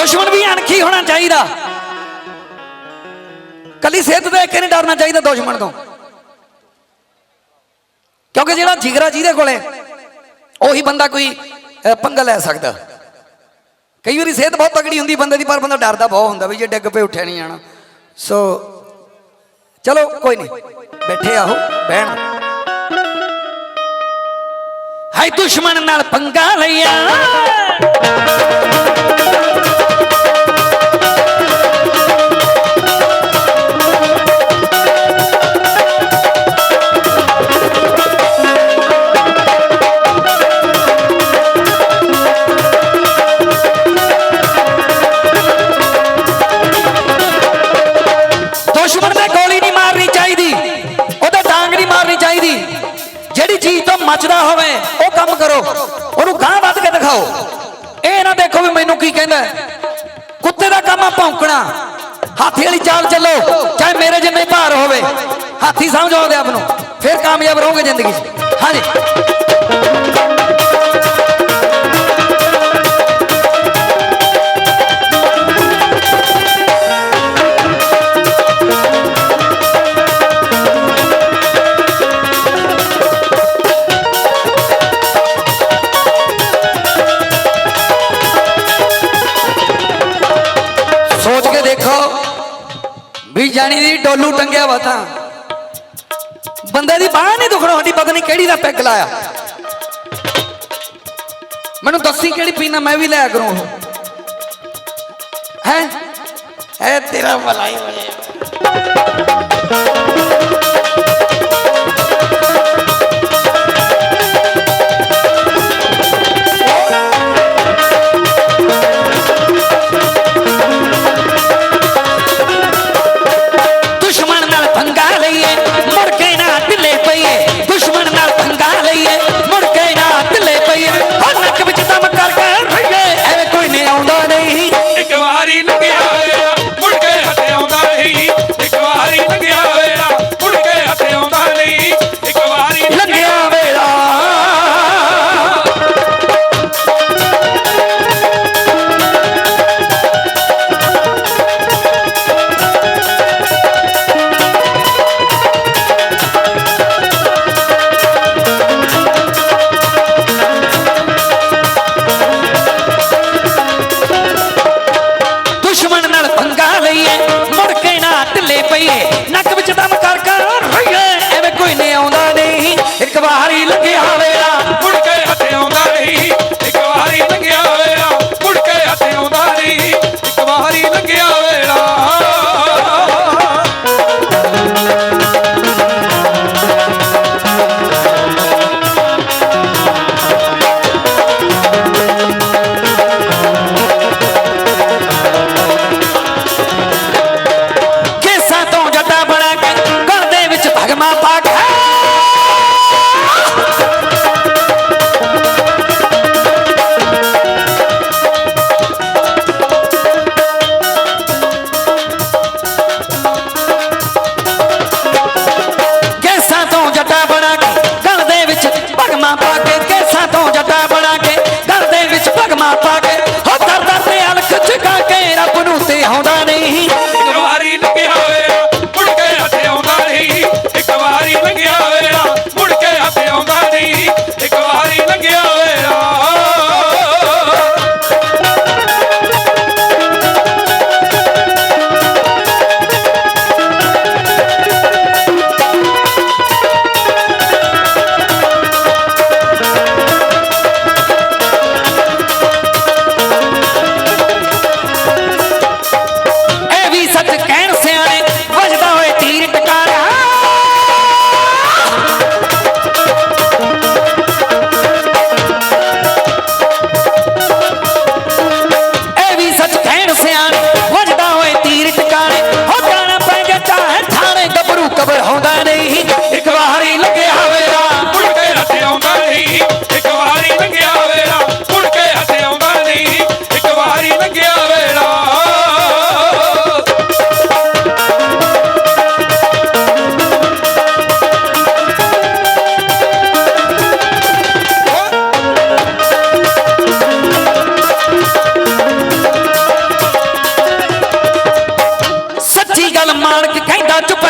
ਦੁਸ਼ਮਣ ਵੀ ਅਣਖੀ ਹੋਣਾ ਚਾਹੀਦਾ। ਕੱਲੀ ਸਿਹਤ ਦੇਖ ਕੇ ਨਹੀਂ ਡਰਨਾ ਚਾਹੀਦਾ ਦੁਸ਼ਮਣ ਤੋਂ। ਕਿਉਂਕਿ ਜਿਹੜਾ ਜਿਗਰਾ ਜਿਹਦੇ ਕੋਲੇ, ਉਹੀ ਬੰਦਾ ਕੋਈ ਪੰਗਾ ਲੈ ਸਕਦਾ। ਕਈ ਵਾਰੀ ਸਿਹਤ ਬਹੁਤ ਤਗੜੀ ਹੁੰਦੀ ਬੰਦੇ ਦੀ, ਪਰ ਬੰਦਾ ਡਰਦਾ ਬਹੁਤ ਹੁੰਦਾ ਵੀ ਜੇ ਡਿੱਗ ਪਏ, ਉੱਠਿਆ ਨਹੀਂ ਜਾਣਾ। ਸੋ, ਚਲੋ, ਕੋਈ ਨਹੀਂ। ਬੈਠੇ ਆਹੋ, ਬਹਿਣ। ਹਾਈ ਦੁਸ਼ਮਣ ਨਾਲ ਪੰਗਾ ਲਿਆ ਦੇਖੋ ਵੀ ਮੈਨੂੰ ਕੀ ਕਹਿੰਦਾ ਕੁੱਤੇ ਦਾ ਕੰਮ ਆ ਭੌਂਕਣਾ। ਹਾਥੀ ਵਾਲੀ ਚਾਲ ਚੱਲੋ। ਚਾਹੇ ਮੇਰੇ ਜਿੰਨੇ ਭਾਰ ਹੋਵੇ। ਹਾਥੀ ਸਮਝੋ ਆਪਦੇ ਆਪ ਨੂੰ। ਫਿਰ ਕਾਮਯਾਬ ਰਹੋਗੇ ਜ਼ਿੰਦਗੀ 'ਚ। ਹਾਂਜੀ। ਦੇਖੋ, ਵੀ ਜਾਣੀ ਦੀ ਡੋਲੂ ਟੰਗਿਆ ਵਾ ਤਾਂ। ਬੰਦੇ ਦੀ ਬਾਹ ਨਹੀਂ ਦੁਖਣਾ ਹੁੰਦੀ ਪਤਾ ਨਹੀਂ ਕਿਹੜੀ ਦਾ ਪੈਗ ਲਾਇਆ। ਮੈਨੂੰ ਦੱਸੀ ਕਿਹੜੀ ਪੀਣਾ, ਮੈਂ ਵੀ ਲਿਆ ਕਰੂੰ ਉਹ। ਹੈ? ਹੈ ਤੇਰਾ ਭਲਾਈ ਹੋ ਵਾਰੀ chupa